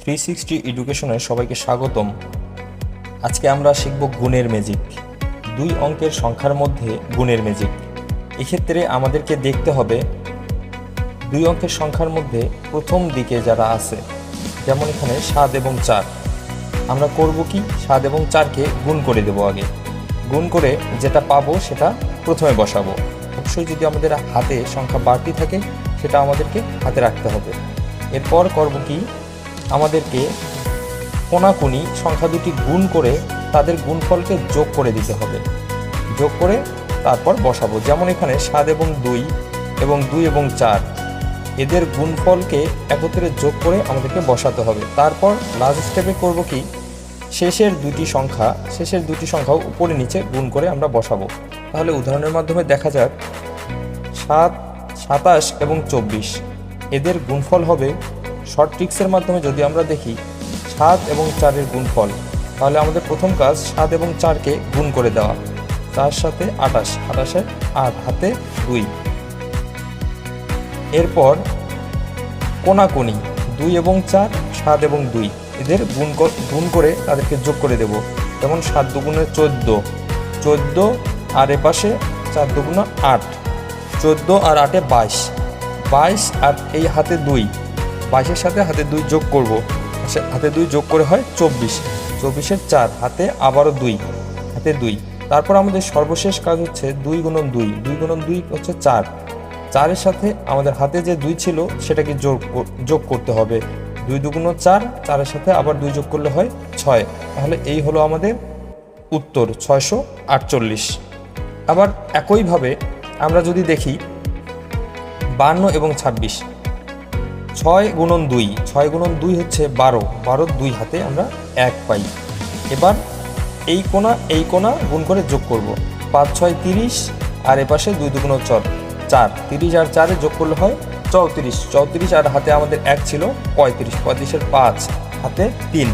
Three sixty এডুকেশনে সবাইকে স্বাগতম। আজকে আমরা শিখব গুণের ম্যাজিক দুই অঙ্কের সংখ্যার মধ্যে গুণের ম্যাজিক এক্ষেত্রে আমাদেরকে দেখতে হবে দুই অঙ্কের সংখ্যার মধ্যে প্রথম দিকে যারা আছে, যেমন এখানে সাত এবং চার। আমরা করব কি? সাত এবং চারকে গুণ করে দেবো আগে। গুণ করে যেটা পাবো সেটা প্রথমে বসাবো। অবশ্যই যদি আমাদের হাতে সংখ্যা বাড়তি থাকে, সেটা আমাদেরকে হাতে রাখতে হবে। এরপর করব কি? আমাদেরকে কোনাকুনি সংখ্যা দুটি গুণ করে তাদের গুণফলকে যোগ করে দিতে হবে। যোগ করে তারপর বসাবো। যেমন এখানে সাত এবং দুই এবং দুই এবং চার, এদের গুণফলকে একত্রে যোগ করে আমাদেরকে বসাতে হবে। তারপর লাস্ট স্টেপে করব কি? শেষের দুটি সংখ্যা, শেষের দুটি সংখ্যাও উপরে নিচে গুণ করে আমরা বসাবো। তাহলে উদাহরণের মাধ্যমে দেখা যাক। সাত, সাতাশ এবং চব্বিশ, এদের গুণফল হবে শর্ট ট্রিক্সের মাধ্যমে যদি আমরা দেখি সাত এবং চারের গুণফল, তাহলে আমাদের প্রথম কাজ সাত এবং চারকে গুণ করে দেওয়া। তার সাথে আটাশ আটাশের আট হাতে দুই। এরপর কোনাকুনি, দুই এবং চার, সাত এবং দুই। এদের গুণ গুণ করে তাদেরকে যোগ করে দেব। যেমন সাত দুগুণে চোদ্দ চোদ্দ আর এপাশে চার দুগুণে আট, চোদ্দ আর আটে বাইশ বাইশ আর এই হাতে দুই। বাইশের সাথে হাতে দুই যোগ করব। হাতে দুই যোগ করে হয় চব্বিশ। চব্বিশের চার, হাতে আবারও দুই, হাতে দুই। তারপর আমাদের সর্বশেষ কাজ হচ্ছে দুই গুণন দুই। দুই গুণন দুই হচ্ছে চার। চারের সাথে আমাদের হাতে যে দুই ছিল, সেটাকে যোগ যোগ করতে হবে। দুই দুগুণ চার, চারের সাথে আবার দুই যোগ করলে হয় ছয়। তাহলে এই হলো আমাদের উত্তর, ছয়শো আটচল্লিশ। আবার একইভাবে আমরা যদি দেখি, বান্ন এবং ছাব্বিশ। ছয় গুণন দুই। ছয় গুণন দুই হচ্ছে বারো। বারোর দুই হাতে আমরা এক পাই। এবার এই কোণা এই কোণা গুণ করে যোগ করব। পাঁচ, ছয়, তিরিশ, আর এপাশে দুই দুগুণ চর। চার, তিরিশ আর চারে যোগ করলে হয় চৌত্রিশ। চৌত্রিশ আর হাতে আমাদের এক ছিল পঁয়ত্রিশ। পঁয়ত্রিশের পাঁচ, হাতে তিন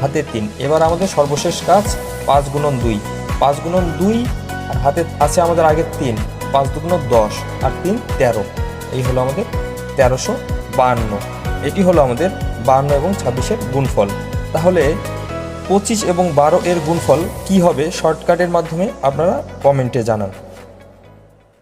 হাতে তিন। এবার আমাদের সর্বশেষ কাজ পাঁচ গুণন দুই। পাঁচ গুণন দুই আর হাতে আছে আমাদের আগের তিন। পাঁচ দুগুণ দশ আর তিন তেরো। এই হলো আমাদের তেরোশো বাহান্ন এটি হলো আমাদের বান্ন এবং ছাব্বিশের গুণফল। তাহলে পঁচিশ এবং বারো এর গুণফল কি হবে? শর্টকাটের মাধ্যমে আপনারা কমেন্টে জানান।